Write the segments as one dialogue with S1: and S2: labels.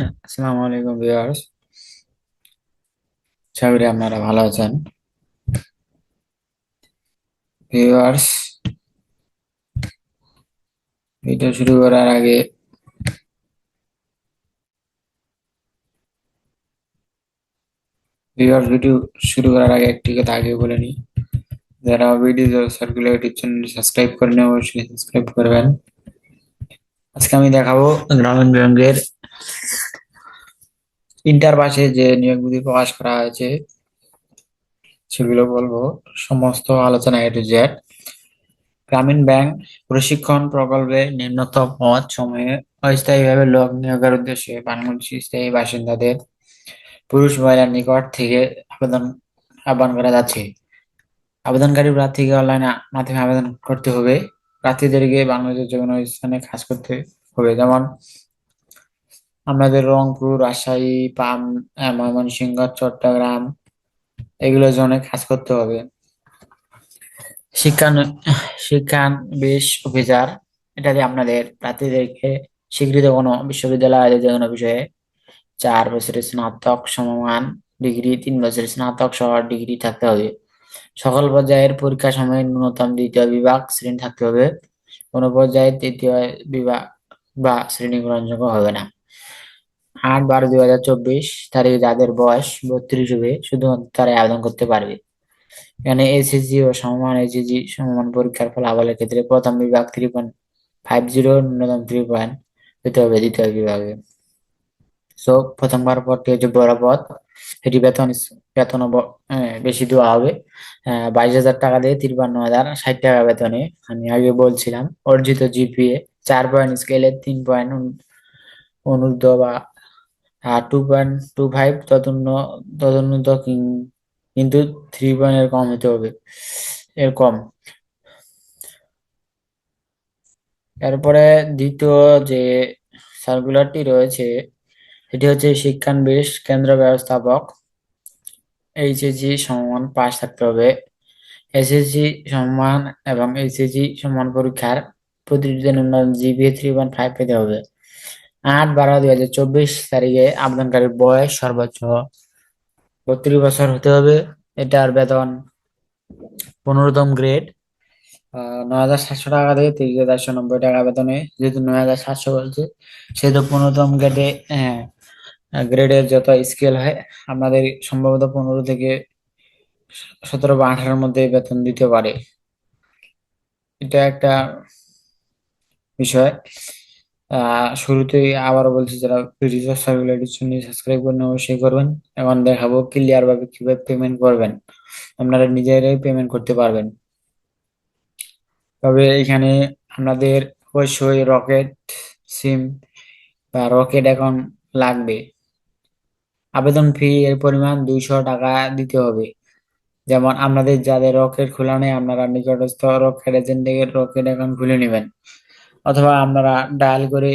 S1: আসসালামু আলাইকুম ভিউয়ার্স। আশা আপনারা ভালো আছেন। ভিউয়ার্স ভিডিও শুরু করার আগে ভিউয়ার্স ভিডিও শুরু করার আগে একটি কথা আগে বলে নিই। যারা video circular YouTube channel subscribe করেন অবশ্যই সাবস্ক্রাইব করবেন। আজকে আমি দেখাবো গ্রামীণ ব্যাংকের ইন্টার পাশে যে নিয়োগগুলি প্রকাশ করা হয়েছে, সেগুলো বলব। সমস্ত আলোচনা A to Z Grameen bank প্রশিক্ষণ প্রকল্পে নিম্নতম পদ সময়ে অস্থায়ীভাবে লোক নিয়োগের উদ্দেশ্যে বাংলাদেশি স্থায়ী বাসিন্দাদের পুরুষ মহিলার নিকট থেকে আবেদন, আহ্বান করা যাচ্ছে। আবেদনকারী প্রার্থীকে অনলাইন মাধ্যমে আবেদন করতে হবে। প্রার্থীদেরকে বাংলাদেশের যে কোনো স্থানে কাজ করতে হবে। যেমন আমাদের রংপুর, রাজশাহী, পাম ময়মনসিংহ, চট্টগ্রাম এগুলো জোনে কাজ করতে হবে। শিক্ষা শিক্ষান বেশ অফিসার। এটা দিয়ে আপনাদের প্রার্থীদেরকে স্বীকৃত কোনো বিশ্ববিদ্যালয় যে কোনো বিষয়ে চার বছরের স্নাতক সমমান ডিগ্রি, তিন বছরের স্নাতক সহ ডিগ্রি থাকতে হবে। সকল পর্যায়ের পরীক্ষা সময়ে ন্যূনতম দ্বিতীয় বিভাগ শ্রেণি থাকতে হবে। কোনো পর্যায়ে তৃতীয় বিভাগ বা শ্রেণি গ্রহণযোগ্য হবে না। আট বারো দুই হাজার চব্বিশ তারিখে যাদের বয়স বত্রিশ হবে শুধুমাত্র তারাই আবেদন করতে পারবে। এখানে এসএসজি ও সমমান এইচএসজি সমমান পরীক্ষার ফলাফলের ক্ষেত্রে প্রথম বিভাগ থ্রি পয়েন্ট ফাইভ জিরো ন্যূনতম থ্রি পয়েন্ট পেতে হবে দ্বিতীয় বিভাগে। সো প্রথমবার পদটি হচ্ছে বড় পদ। এটি বেতন বেতন বেশি দেওয়া হবে। বাইশ হাজার টাকা দিয়ে তিরপান্ন হাজার ষাট টাকা বেতনে। আমি আগে বলছিলাম, অর্জিত জিপিএ চার পয়েন্ট স্কেলে তিন পয়েন্ট অনুর্ধ বা টু পয়েন্ট টু ফাইভ তদন্য তদন্নত কিন্তু থ্রি পয়েন্ট এর কম হতে হবে, এর কম। এরপরে দ্বিতীয় যে সার্কুলারটি রয়েছে এটি হচ্ছে শিক্ষানবিশ কেন্দ্র ব্যবস্থাপক এইচএসজি সমান পাস থাকতে হবে। এসএসজি সমান এবং এইচএসজি সমান পরীক্ষার প্রতিটি ন্যূনতম জিপিএ থ্রি পয়েন্ট ফাইভ পেতে হবে। আট বারো দুই হাজার চব্বিশ তারিখে আবেদনকারীর বয়স সর্বোচ্চ বত্রিশ বছর হতে হবে। এটার বেতন পনেরোতম গ্রেড নয় হাজার সাতশো টাকা থেকে তিরিশ হাজার চারশো নব্বই টাকা বেতনে। যেহেতু নয় হাজার সাতশো বলছে, সেহেতু পনেরোতম গ্রেডে গ্রেডের যত স্কেল হয় আপনাদের সম্ভবত পনেরো থেকে সতেরো বা আঠারোর মধ্যে বেতন দিতে পারে। এটা একটা বিষয়। শুরুতেই আবারও বলছি, যারা সার্কুলারিটির জন্য সাবস্ক্রাইব করেন অবশ্যই করবেন এখন দেখাবো ক্লিয়ার ভাবে কীভাবে পেমেন্ট করবেন। আপনারা নিজেরাই পেমেন্ট করতে পারবেন। তবে এখানে আপনাদের অবশ্যই রকেট সিম বা রকেট এখন লাগবে। আবেদন ফি এর পরিমাণ দুইশো টাকা দিতে হবে। যেমন আপনাদের যাদের রকেট খোলা নেই, আপনারা নিকটস্থ রকেট এজেন্ট থেকে রকেট অ্যাকাউন্ট খুলে নেবেন। অথবা আপনারা ডায়াল করে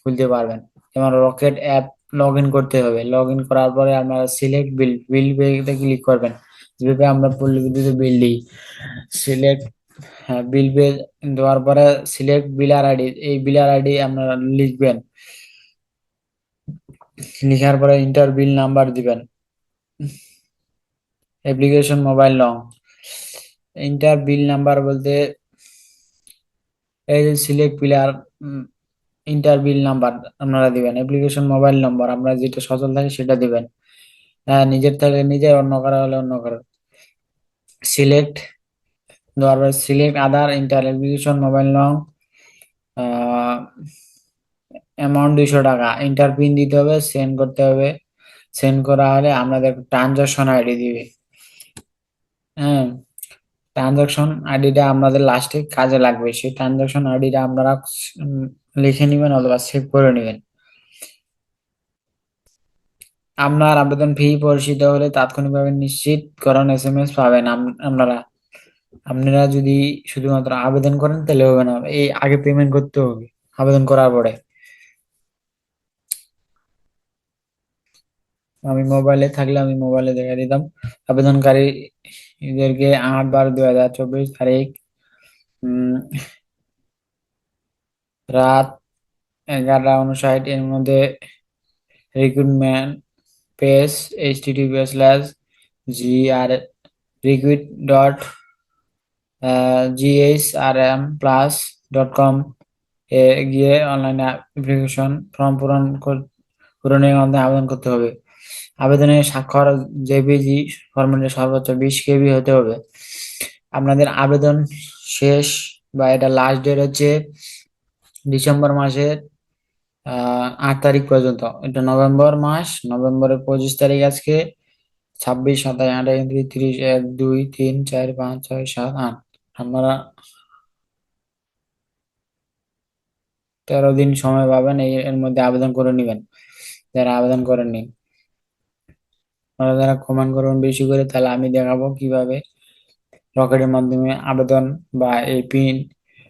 S1: খুলতে পারবেন। যেমন রকেট অ্যাপ লগ ইন করতে হবে। লগ ইন করার পরে আপনারা সিলেক্ট বিল বিল পেতে ক্লিক করবেন। যেভাবে আমরা পল্লী বিদ্যুৎ বিল দিই সিলেক্ট বিল পে দেওয়ার পরে সিলেক্ট বিলার আইডি এই বিলার আইডি আপনারা লিখবেন। লিখার পরে ইন্টার বিল নাম্বার দিবেন। Application mobile long enter bill number বলতে এই যে select pillar enter bill number আপনারা দিবেন অ্যাপ্লিকেশন মোবাইল নম্বর আপনারা যেটা সচল থাকে সেটা দিবেন। হ্যাঁ নিজের থেকে নিজের, অন্য করা হলে অন্য করার সিলেক্ট দেওয়ার পরে সিলেক্ট আধার ইন্টার অ্যাপ্লিকেশন মোবাইল নং অ্যামাউন্ট দুইশো টাকা। ইন্টার পিন দিতে হবে সেন্ড করতে হবে। সেন্ড করা হলে আপনাদের ট্রানজাকশন আইডি দিবে। হ্যাঁ। ট্রানজাকশন আইডিটা আপনাদের লাস্টে কাজে লাগবে। সেই ট্রানজাকশন আইডিটা আপনারা লিখে নেবেন অথবা সেভ করে নেবেন। আপনার আবেদন ফি পরিশোধিত হলে তাৎক্ষণিকভাবে নিশ্চিত নিশ্চিতকরণ এস এম এস পাবেন আপনারা। আপনারা যদি শুধুমাত্র আবেদন করেন তাহলে হবে না। এই আগে পেমেন্ট করতে হবে, আবেদন করার পরে। আমি মোবাইলে থাকলে আমি মোবাইলে দেখা দিতাম। আবেদনকারীদেরকে আট বারো দুই হাজার চব্বিশ তারিখ রাত এগারোটা উনষাট এর মধ্যে recruitment page HTTP slash G R recruit dot GHRM plus dot com এ গিয়ে অনলাইনে অ্যাপ্লিকেশন ফর্ম পূরণ পূরণের মাধ্যমে আবেদন করতে হবে। আবেদনের স্বাক্ষর, জেপিজি ফরম্যাটে সর্বোচ্চ বিশ কেবি হতে হবে। আপনাদের আবেদন শেষ বা এটা লাস্ট ডেট হচ্ছে ডিসেম্বর মাসের আট তারিখ পর্যন্ত। এটা নভেম্বর মাস, নভেম্বরের পঁচিশ তারিখ আজকে, ছাব্বিশ, সাতাশ, আঠাশ, উনত্রিশ, তিরিশ, এক, দুই, তিন, চার, পাঁচ, ছয়, সাত, আট। আপনারা তেরো দিন সময় পাবেন এর মধ্যে আবেদন করে নেবেন। যারা আবেদন করেননি। আপনারা যারা কমেন্ট করবেন বেশি করে, তাহলে আমি দেখাবো কীভাবে রকেটের মাধ্যমে আবেদন বা এই পিন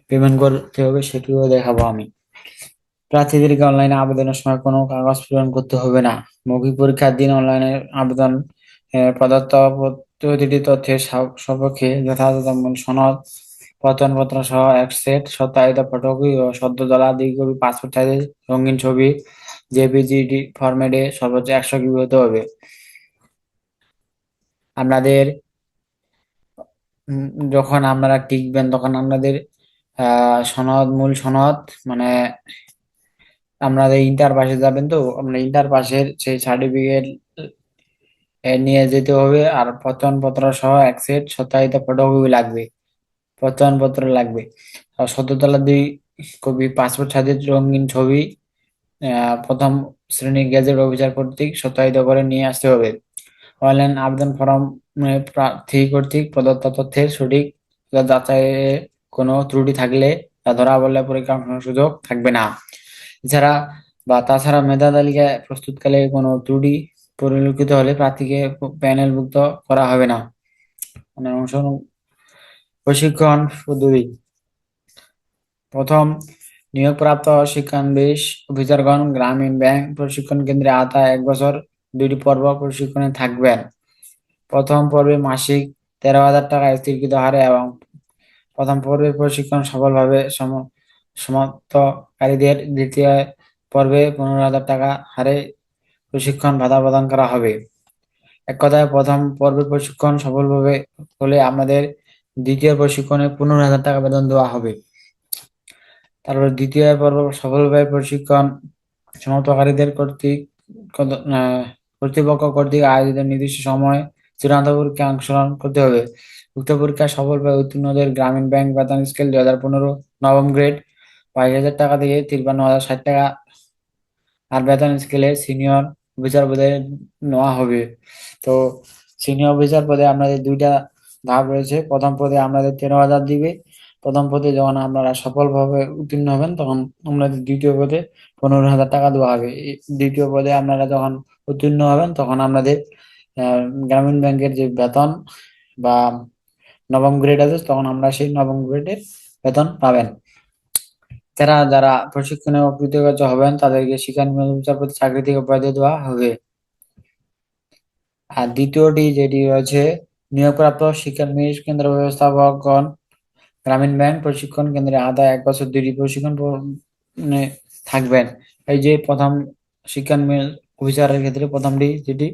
S1: পেমেন্ট করতে হবে সেটিও দেখাবো আমি। প্রার্থীদেরকে অনলাইনে আবেদনের সময় কোনো কাগজ পূরণ করতে হবে না। মৌখিক পরীক্ষার দিন অনলাইনে আবেদন প্রদত্ত প্রতিটি তথ্যের সপক্ষে যথাযথ সনদ, প্রত্যয়নপত্র সহ এক সেট সত্যায়িত ফটোকপি ও সদ্য তোলা দুই কপি পাসপোর্ট সাইজের রঙিন ছবি জেপিজি ফরম্যাটে সর্বোচ্চ একশো কিবি হতে হবে। আপনাদের যখন আপনারা টিকবেন, তখন আপনাদের সনদ, মূল সনদ মানে আপনাদের ইন্টার পাশে যাবেন তো আপনার ইন্টার পাশের সেই সার্টিফিকেট নিয়ে যেতে হবে, আর প্রত্যয়নপত্র সহ এক সেট সত্যায়িত ফটোকপি লাগবে প্রত্যয়নপত্র লাগবে। আর সদ্যতলা দুই কপি পাসপোর্ট সাইজের রঙিন ছবি প্রথম শ্রেণির গেজেট অফিসার কর্তৃক সত্যায়িত করে নিয়ে আসতে হবে। অনলাইন আবেদন ফর্ম প্রার্থী কর্তৃক প্রদত্ত তথ্যের সঠিক যাচাইয়ে কোনো ত্রুটি থাকলে তা ধরা বললে পরীক্ষা সুযোগ থাকবে না। এছাড়া বা তাছাড়া মেধা তালিকায় প্রস্তুতকালে কোনো ত্রুটি পরিলক্ষিত হলে প্রার্থীকে প্যানেলভুক্ত করা হবে না। মানে প্রশিক্ষণ পদ্ধতি। প্রথম, নিয়োগপ্রাপ্ত শিক্ষানবিশ অফিসারগণ গ্রামীণ ব্যাংক প্রশিক্ষণ কেন্দ্রে আতা এক বছর দুইটি পর্ব প্রশিক্ষণে থাকবেন। প্রথম পর্বে মাসিক তেরো হাজার টাকা স্থিরকৃত হারে এবং প্রথম পর্বের প্রশিক্ষণ সফলভাবে সমাপ্তকারীদের দ্বিতীয় পর্বে পনেরো হাজার টাকা হারে প্রশিক্ষণ ভাতা প্রদান করা হবে। এক কথায় প্রথম পর্বের প্রশিক্ষণ সফলভাবে হলে আমাদের দ্বিতীয় প্রশিক্ষণে পনেরো হাজার টাকা বেতন দেওয়া হবে। তারপর দ্বিতীয় পর্ব সফলভাবে প্রশিক্ষণ সমাপ্তকারীদের কর্তৃক কর্তৃপক্ষ কর্তৃক আয়োজিত নির্দিষ্ট সময়ে চূড়ান্ত পরীক্ষায় অংশগ্রহণ করতে হবে। উক্ত পরীক্ষায় সফলভাবে উত্তীর্ণদের গ্রামীণ ব্যাংক বেতন স্কেল দুই হাজার পনেরো নবম গ্রেড, বাইশ হাজার টাকা থেকে তিপ্পান্ন হাজার ষাট টাকা। আর বেতন স্কেলে সিনিয়র অফিসার পদে নেওয়া হবে। তো সিনিয়র অফিসার পদে আপনাদের দুইটা ধাপ রয়েছে। প্রথম পদে আমাদের তেরো হাজার দিবে। প্রথম পদে যখন আপনারা সফলভাবে উত্তীর্ণ হবেন, তখন আপনাদের দ্বিতীয় পদে পনেরো হাজার টাকা দেওয়া হবে। দ্বিতীয় পদে আপনারা যখন উত্তীর্ণ হবেন, তখন আপনাদের গ্রামীণ ব্যাংকের যে বেতন বা নবম গ্রেড আছে, তখন আমরা সেই নবম গ্রেডের বেতন পাবেন। তারা যারা প্রশিক্ষণে অকৃতকার্য হবেন, তাদেরকে শিক্ষা বিচারপতি চাকরি থেকে পদে দেওয়া হবে। আর দ্বিতীয়টি যেটি রয়েছে, নিয়োগপ্রাপ্ত শিক্ষা কেন্দ্র ব্যবস্থাপকগণ, গ্রামীণ ব্যাংক প্রশিক্ষণ কেন্দ্রে আদায় এক বছর দুটি প্রশিক্ষণ থাকবেন। এই যে প্রথম শিক্ষা অফিসারের ক্ষেত্রে প্রথমটি যেটি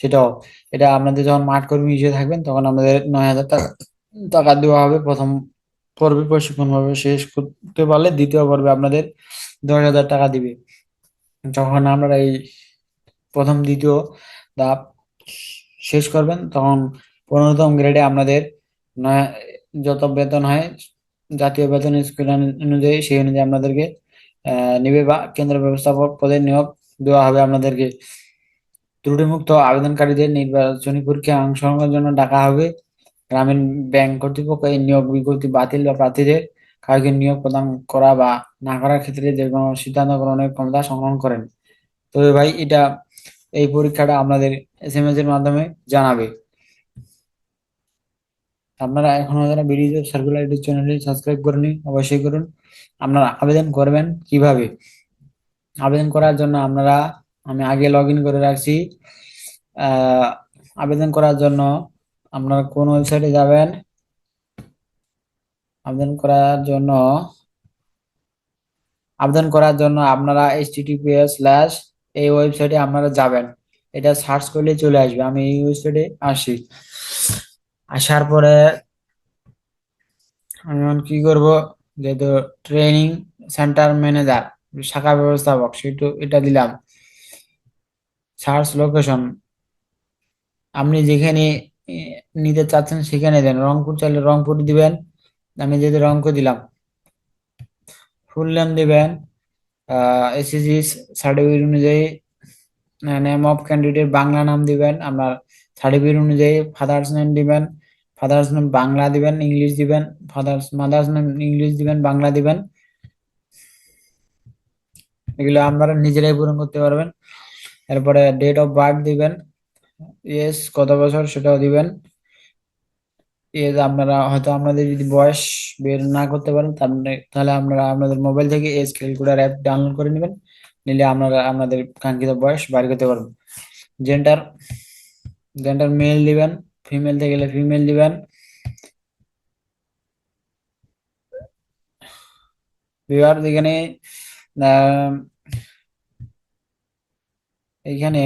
S1: সেটাও এটা আপনাদের যখন মাঠ কর্মী হিসেবে থাকবেন, তখন আমাদের নয় হাজার টাকা দেওয়া হবে প্রথম পর্বে প্রশিক্ষণ ভাবে শেষ করতে পারলে দ্বিতীয় পর্বে আপনাদের দশ হাজার টাকা দিবে। যখন আমরা এই প্রথম, দ্বিতীয় ধাপ শেষ করবেন, তখন পনেরোতম গ্রেডে আপনাদের নয় যত বেতন হয়, জাতীয় বেতন স্কুল অনুযায়ী সেই অনুযায়ী আপনাদেরকে নিবে বা কেন্দ্র ব্যবস্থাপক পদে নিয়োগ দেওয়া হবে আপনাদেরকে। ত্রুটিমুক্ত আবেদনকারীদের নির্বাচনী পরীক্ষায় অংশগ্রহণের জন্য ডাকা হবে। গ্রামীণ ব্যাংক কর্তৃপক্ষ এই নিয়োগ বিজ্ঞপ্তি বাতিল বা প্রার্থীদের কাউকে নিয়োগ প্রদান করা বা না করার ক্ষেত্রে যে কোনো সিদ্ধান্ত গ্রহণের ক্ষমতা সংগ্রহণ করেন। তবে ভাই, এটা এই পরীক্ষাটা আপনাদের এস এম এস এর মাধ্যমে জানাবে। আপনারা এখনও যারা বিডিজব সার্কুলার চ্যানেলটি সাবস্ক্রাইব করেনি অবশ্যই করুন। আপনারা আবেদন করবেন কীভাবে? আবেদন করার জন্য আপনারা, আমি আগে লগ করে রাখছি। আবেদন করার জন্য আপনারা কোন ওয়েবসাইটে যাবেন? আবেদন করার জন্য, আবেদন করার জন্য আপনারা এইচটিটিপিএস স্ল্যাশ এই ওয়েবসাইটে আপনারা যাবেন। এটা সার্চ করলে চলে আসবে। আমি এই ওয়েবসাইটে আসি আসার পরে আমি কি করব? যেহেতু ট্রেনিং সেন্টার ম্যানেজার শাখা ব্যবস্থাপক সেটা এটা দিলাম। সার্চ লোকেশন আপনি যেখানে নিতে চাচ্ছেন সেখানে দেন। রংপুর চাইলে রংপুর দিবেন। আমি যেহেতু রংপুর দিলাম। ফুল নেম দিবেন এসএসসি সার্টিফিকেট অনুযায়ী নেম অফ ক্যান্ডিডেট বাংলা নাম দিবেন। আপনার সার্টিফিকেট অনুযায়ী ফাদার্স নেম দিবেন ফাদার্স নেম বাংলা দিবেন ইংলিশ দিবেন ফাদার্স মাদার্স নেম ইংলিশ দিবেন, বাংলা দিবেন। এগুলো আপনারা নিজেরাই পূরণ করতে পারবেন। এরপরে ডেট অফ বার্থ দিবেন। ইয়েস কত বছর সেটাও দিবেন। এজ আপনারা হয়তো আপনাদের যদি বয়স বের না করতে পারেন তাহলে- তাহলে আপনারা আপনাদের মোবাইল থেকে এজ ক্যালকুলেটর অ্যাপ ডাউনলোড করে নেবেন। নিলে আপনারা আপনাদের কাঙ্ক্ষিত বয়স বার করতে পারবেন। জেন্ডার জেন্ডার মেল দিবেন ফিমেল থেকে গেলে ফিমেল দিবেন। বিবার এখানে আহ, এইখানে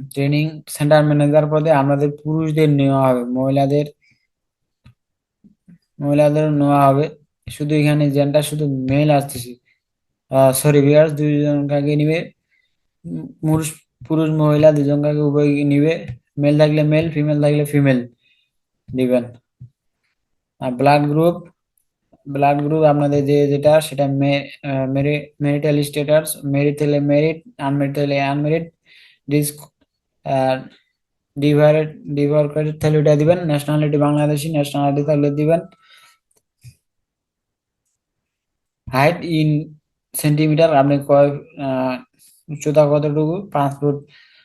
S1: ট্রেনিং সেন্টার ম্যানেজার পদে আমাদের পুরুষদের নেওয়া হবে মহিলাদের মহিলাদের নেওয়া হবে। শুধু এখানে জেন্ডার শুধু মেল আসতেছে। সরি দুইজন কাকে নিবে পুরুষ পুরুষ মহিলা দুজন কাকে উভয় নিবে। মেল থাকলে মেল ফিমেল থাকলে ফিমেল দিবেন। আর ব্লাড গ্রুপ ব্লাড গ্রুপ আপনাদের যে যেটা, সেটা মেরিটাল স্ট্যাটাস মেরিট থাকলে মেরিট আনমেরিট থাকলে আনমেরিট ডিস্ক ডিভাইডেড ডিভাইডেড থাকলে ওটা দিবেন ন্যাশনালিটি বাংলাদেশি ন্যাশনালিটি থাকলে দিবেন। হাইট ইন সেন্টিমিটার আপনি কয় উচ্চতা কতটুকু? পাঁচ ফুট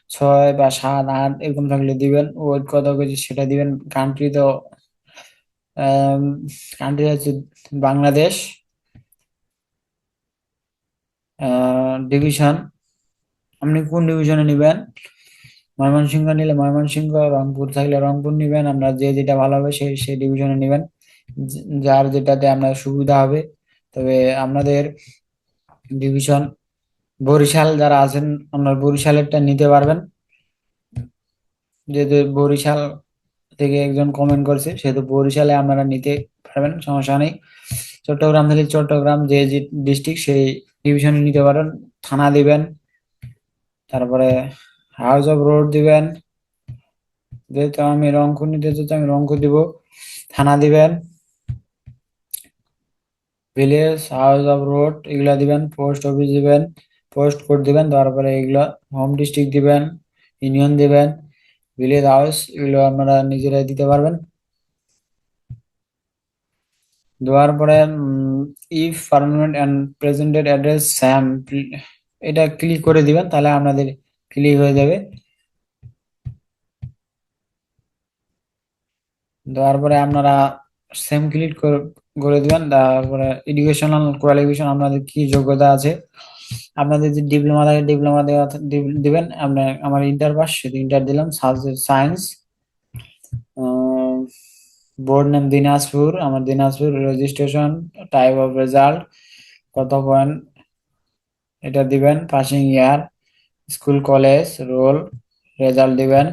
S1: ছয় বা সাত, আট, এরকম থাকলে দিবেন। ওয়েট কত কেজি, সেটা দিবেন। কান্ট্রি তো কান্ট্রি হচ্ছে বাংলাদেশ ডিভিশন আপনি কোন ডিভিশনে নেবেন? ময়মনসিংহ নিলে ময়মনসিংহ, রংপুর থাকলে রংপুর নিবেন। আপনার যে যেটা ভালো হবে সেই সেই ডিভিশনে নেবেন। যার যেটাতে আপনার সুবিধা হবে। তবে আপনাদের ডিভিশন বরিশাল যারা আছেন, আপনার বরিশালেরটা নিতে পারবেন। যেহেতু বরিশাল থেকে একজন কমেন্ট করছে সেহেতু বরিশালে আপনারা নিতে পারবেন, সমস্যা নেই। চট্টগ্রাম থেকে চট্টগ্রাম যে ডিস্ট্রিক্ট সেই ডিভিশনে নিতে পারেন, থানা দিবেন, তারপরে হাউস অফ রোড দিবেন। যেহেতু আমি রংপুর নিতে চাচ্ছি আমি রংপুর দিব। থানা দিবেন। ভিলেজ হাউস অফ রোড এগুলা দিবেন পোস্ট অফিস দিবেন পোস্ট কোড দিবেন, তারপরে এগুলা হোম ডিস্ট্রিক্ট দিবেন ইউনিয়ন দিবেন। ভিলেজ হাউস এগুলো আপনারা নিজেরাই দিতে পারবেন। দেওয়ার পরে if permanent and presented address same এটা ক্লিক করে দিবেন, তাহলে আপনাদের ক্লিক হয়ে যাবে। দেওয়ার পরে আপনারা সেম ক্লিক করে দিবেন তারপরে এডুকেশনাল কোয়ালিফিকেশন আপনাদের কি যোগ্যতা আছে। আপনাদের যে ডিপ্লোমা থাকে ডিপ্লোমা দেওয়া দিবেন আপনার আমার ইন্টার পাস সেটা ইন্টার দিলাম subject science board name Dinajpur, আমার Dinajpur registration type of result কত পয়েন্ট এটা দিবেন passing year school college roll result দিবেন,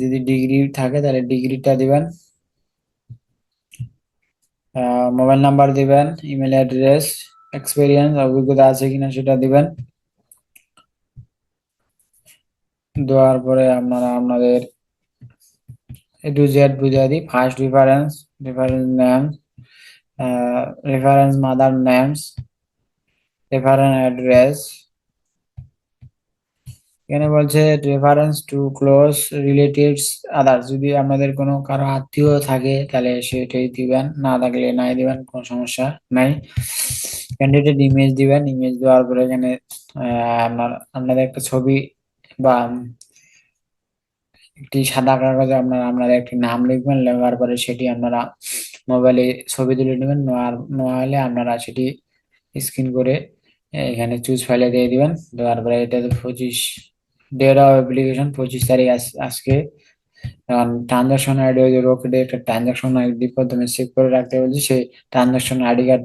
S1: যদি ডিগ্রি থাকে, তাহলে ডিগ্রিটা দিবেন মোবাইল নাম্বার দিবেন ইমেল অ্যাড্রেস এক্সপিরিয়েন্স অভিজ্ঞতা আছে কিনা সেটা দিবেন। দেওয়ার পরে আপনারা আপনাদের এ টু জেড বুঝিয়ে দিই। First reference reference name reference mother names reference address এখানে বলছে reference two close relatives others যদি আপনাদের কোনো কারও আত্মীয় থাকে, তাহলে সেটাই দিবেন। না থাকলে নাই দিবেন, কোনো সমস্যা নাই। ক্যান্ডিডেট ইমেজ দিবেন ইমেজ দেওয়ার পরে এখানে আপনার, আপনাদের একটা ছবি বা একটি সাদা কাগজে আপনারা আপনারা একটি নাম লিখবেন, লেখার পরে সেটি আপনারা মোবাইলে ছবি তুলে নেবেন নেওয়া হলে আপনারা সেটি স্ক্রিন করে এখানে চুজ ফাইলে দিয়ে দিবেন। দেওয়ার পরে এটা পঁচিশ ডেট অফ অ্যাপ্লিকেশন পঁচিশ তারিখ আজ- আজকে। এখন ট্রানজাকশন আইডি রকেটে একটা ট্রানজাকশন আইডি প্রথমে সেভ করে রাখতে বলছি, সেই transaction ID card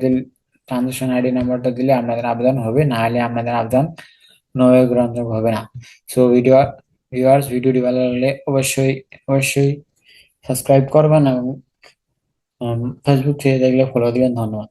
S1: transaction ID নাম্বারটা দিলে আপনাদের আবেদন হবে না হলে আপনাদের আবেদন নয় গ্রহণযোগ্য হবে না। সো ভিডিও ভিউয়ার্স ভিডিওটি ভালো লাগলে অবশ্যই অবশ্যই সাবস্ক্রাইব করবেন এবং ফেসবুক থেকে দেখলে ফলো দিবেন। ধন্যবাদ।